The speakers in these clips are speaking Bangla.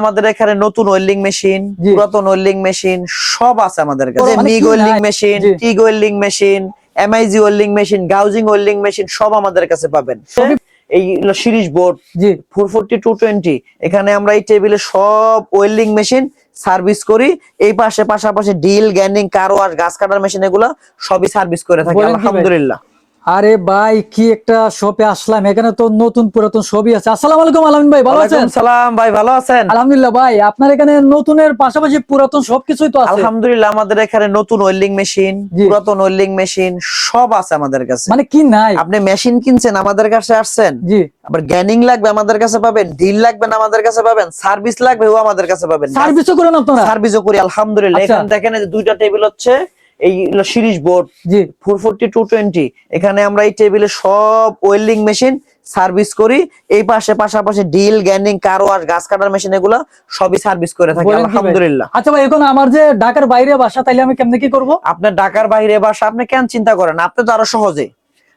আমাদের এখানে নতুন ওয়েল্ডিং মেশিন পুরাতন ওয়েল্ডিং মেশিন সব আছে আমাদের কাছে। MIG welding machine TIG welding machine MIG welding machine gouging welding machine সব আমাদের কাছে পাবেন। এই series board four forty two twenty. এখানে আমরা এই টেবিলে সব ওয়েল্ডিং মেশিন সার্ভিস করি। এই পাশে পাশাপাশি ডিল গ্যান্ডিং কার ওয়াশ গাছ কাটার মেশিন এগুলো সবই সার্ভিস করে থাকি। আলহামদুলিল্লাহ। আরে ভাই কি একটা শপে আসলাম। এখানে তো নতুন পুরাতন সবই আছে। আসসালামু আলাইকুম আলামিন ভাই ভালো আছেন? সালাম ভাই ভালো আছেন? আলহামদুলিল্লাহ ভাই আপনার এখানে নতুনের পাশাপাশি পুরাতন সবকিছুই তো আছে। আলহামদুলিল্লাহ আমাদের এখানে নতুন ওয়েল্ডিং মেশিন। পুরাতন ওয়েল্ডিং মেশিন সব আছে আমাদের কাছে। মানে কি নাই? আপনি মেশিন কিনছেন আমাদের কাছে আসছেন? জি। আবার গ্যানিং লাগবে আমাদের কাছে পাবেন। ডিল লাগবে না আমাদের কাছে পাবেন। সার্ভিস লাগবে ও আমাদের কাছে পাবেন। সার্ভিসও করেন আপনারা? সার্ভিসও করি আলহামদুলিল্লাহ। আচ্ছা। এখানে দেখেন যে দুইটা টেবিল হচ্ছে। এই সিরিজ বোর্ড। জি। Four forty two twenty. এখানে আমরা এই টেবিলে সব ওয়েল্ডিং মেশিন সার্ভিস করি। এই পাশে পাশাপাশি ডিল গ্যান্ডিং কার ওয়াশ গাছ কাটার মেশিন এগুলো সবই সার্ভিস করে থাকি আলহামদুলিল্লাহ। আচ্ছা ভাই এখন আমার যে ঢাকার বাইরে বাসা তাইলে আমি কেমনে কি করব? আপনার ঢাকার বাইরে বাসা আপনি কেন চিন্তা করেন? আপনি তো আরও সহজে।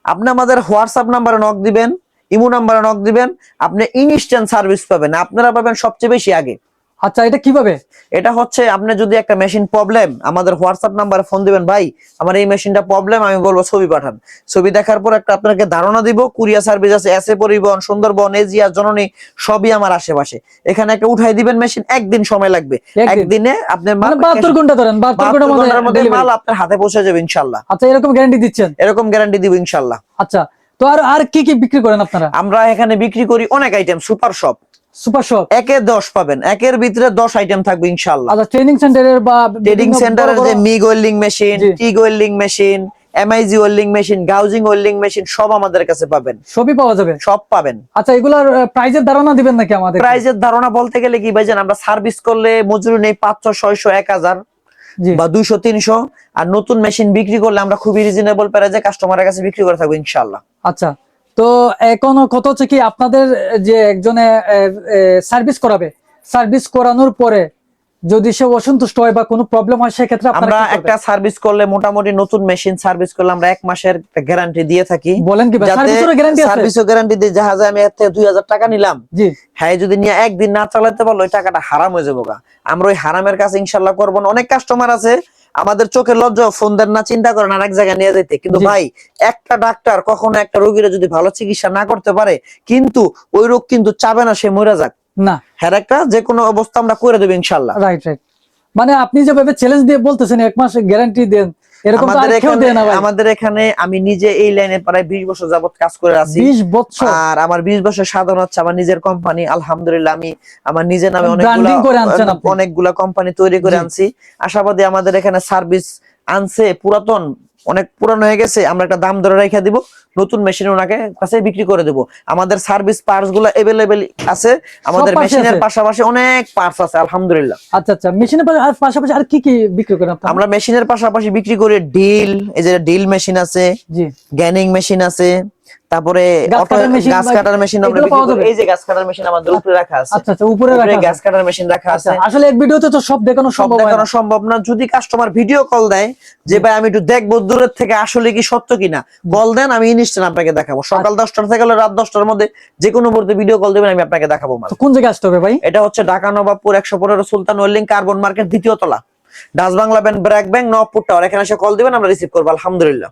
আপনি আমাদের হোয়াটসঅ্যাপ নাম্বারে নক দিবেন ইমো নাম্বারে নক দিবেন আপনি ইনস্ট্যান্ট সার্ভিস পাবেন। আপনারা পাবেন সবচেয়ে বেশি আগে। আচ্ছা এটা কীভাবে? এটা হচ্ছে আপনি যদি একটা মেশিন প্রবলেম আমাদের হোয়াটসঅ্যাপ নাম্বারে ফোন দিবেন ভাই আমার এই মেশিনটা প্রবলেম আমি বলব ছবি পাঠান। ছবি দেখার পর একটা আপনাকে ধারণা দিব কুরিয়া সার্ভিস আছে এসে পরিবহন সুন্দরবন এজিয়া জননী সবই আমার আশেপাশে। এখানে একটা উঠাই দিবেন মেশিন একদিন সময় লাগবে। একদিনে? আপনার মাল মানে বাহাত্তর ঘণ্টা ধরেন 72 ঘণ্টার মধ্যে মাল আপনার হাতে পৌঁছে যাবে ইনশাল্লাহ। আচ্ছা এরকম গ্যারান্টি দিচ্ছেন? এরকম গ্যারান্টি দিব ইনশাল্লাহ। আচ্ছা তো আর আর কি কি বিক্রি করেন আপনারা? আমরা এখানে বিক্রি করি অনেক item super shop super shop একে দশ পাবেন। একের ভিতরে দশ আইটেম থাকবে আচ্ছা ট্রেনিং সেন্টারের বা ট্রেডিং সেন্টারের যে বড়- MIG machine machine MIG welding machine gouging welding machine সব আমাদের কাছে পাবেন। সবই পাওয়া যাবে? সব পাবেন। আচ্ছা এগুলার প্রাইজের ধারণা দিবেন নাকি আমাদের? প্রাইজের ধারণা বলতে গেলে কি ভাইজান আমরা সার্ভিস করলে মজুরি নেই পাঁচশো ছয়শো এক হাজার বা দুইশো তিনশো। আর নতুন মেশিন বিক্রি করলে আমরা খুবই রিজনেবল প্রাইজে কাস্টমারের কাছে বিক্রি করে থাকব ইনশাল্লাহ আচ্ছা তো এখন কত হচ্ছে কি আপনাদের যে একজনে সার্ভিস করাবে সার্ভিস করানোর পরে যদি সে অসন্তুষ্ট হয় বা কোনো প্রবলেম হয় সেক্ষেত্রে আমরা একটা সার্ভিস করলে মোটামুটি নতুন মেশিন সার্ভিস করলে আমরা এক মাসের গ্যারান্টি দিয়ে থাকি। বলেন কি সার্ভিসেরও গ্যারান্টি আছে? সার্ভিসও গ্যারান্টি দিয়ে জাহাজে আমি এর থেকে দুই হাজার টাকা নিলাম। জি। হ্যাঁ যদি নিয়ে একদিন না চালাতে পারল ওই টাকাটা হারাম হয়ে যাব গা। আমরা ওই হারামের কাছে ইনশাল্লাহ করব না। অনেক কাস্টমার আছে আমাদের চোখের লজ্জা ফোন দেন না চিন্তা করেন আর এক জায়গায় নিয়ে যেতে কিন্তু ভাই একটা ডাক্তার কখনো একটা রোগীরা যদি ভালো চিকিৎসা না করতে পারে কিন্তু ওই রোগ কিন্তু চাবে না সে মরে যাক। না। হ্যাঁ একটা যে কোনো অবস্থা আমরা করে দেবো ইনশাল্লাহ। রাইট রাইট মানে আপনি যেভাবে চ্যালেঞ্জ দিয়ে বলতেছেন এক মাস গ্যারান্টি দেন এরকম আমাদের এখানে আমি নিজে এই লাইনে প্রায় বিশ বছর যাবত কাজ করে আছি। বিশ বছর? আর আমার বিশ বছর সাধন হচ্ছে আমার নিজের কোম্পানি আলহামদুলিল্লাহ আমি আমার নিজের নামে অনেকগুলা কোম্পানি তৈরি করে আনছি। আশাবাদী আমাদের এখানে সার্ভিস আনছে পুরাতন অনেক পুরানো হয়ে গেছে আমরা একটা দাম ধরে রেখে দিব নতুন মেশিন ওনাকে কাছে বিক্রি করে দেব। আমাদের সার্ভিস পার্টসগুলো এভেলেবেল আছে আমাদের মেশিনের পাশাপাশি অনেক পার্টস আছে আলহামদুলিল্লাহ। আচ্ছা আচ্ছা মেশিনের পাশাপাশি আর কি কি বিক্রি করেন আপনারা? আমরা মেশিনের পাশাপাশি বিক্রি করি ডিল এই যে ডিল মেশিন আছে জি। গ্যানিং মেশিন আছে তারপরে গাছ কাটার গাছ মেশিন? এই যে গাছ কাটার মেশিন আমাদের উপরে রাখা আছে। আচ্ছা আচ্ছা উপরে রাখা আছে। কাটার মেশিন রাখা আছে। আচ্ছা আসলে এক ভিডিওতে তো সব দেখানো সম্ভব দেখানো সম্ভব না। যদি কাস্টমার ভিডিও কল দেয় যে ভাই আমি একটু দেখব দূরের থেকে আসলে কি সত্য কিনা? কল দেন আমি ইনস্ট্যান্ট আপনাকে দেখাবো। সকাল আচ্ছা। দশটার থেকে হলে রাত দশটার মধ্যে যে কোনো মুহূর্তে ভিডিও কল দেবেন আমি আপনাকে দেখাবো তো কোন জায়গায় আসতে হবে ভাই? এটা হচ্ছে ঢাকা নবাবপুর একশো পনেরো সুলতান ওয়েল্ডিং কার্বন মার্কেট দ্বিতীয় তলা। Dutch Bangla bank BRAC bank Nawabpur tower. এখানে এসে কল দিবেন আমরা রিসিভ করব আলহামদুলিল্লাহ।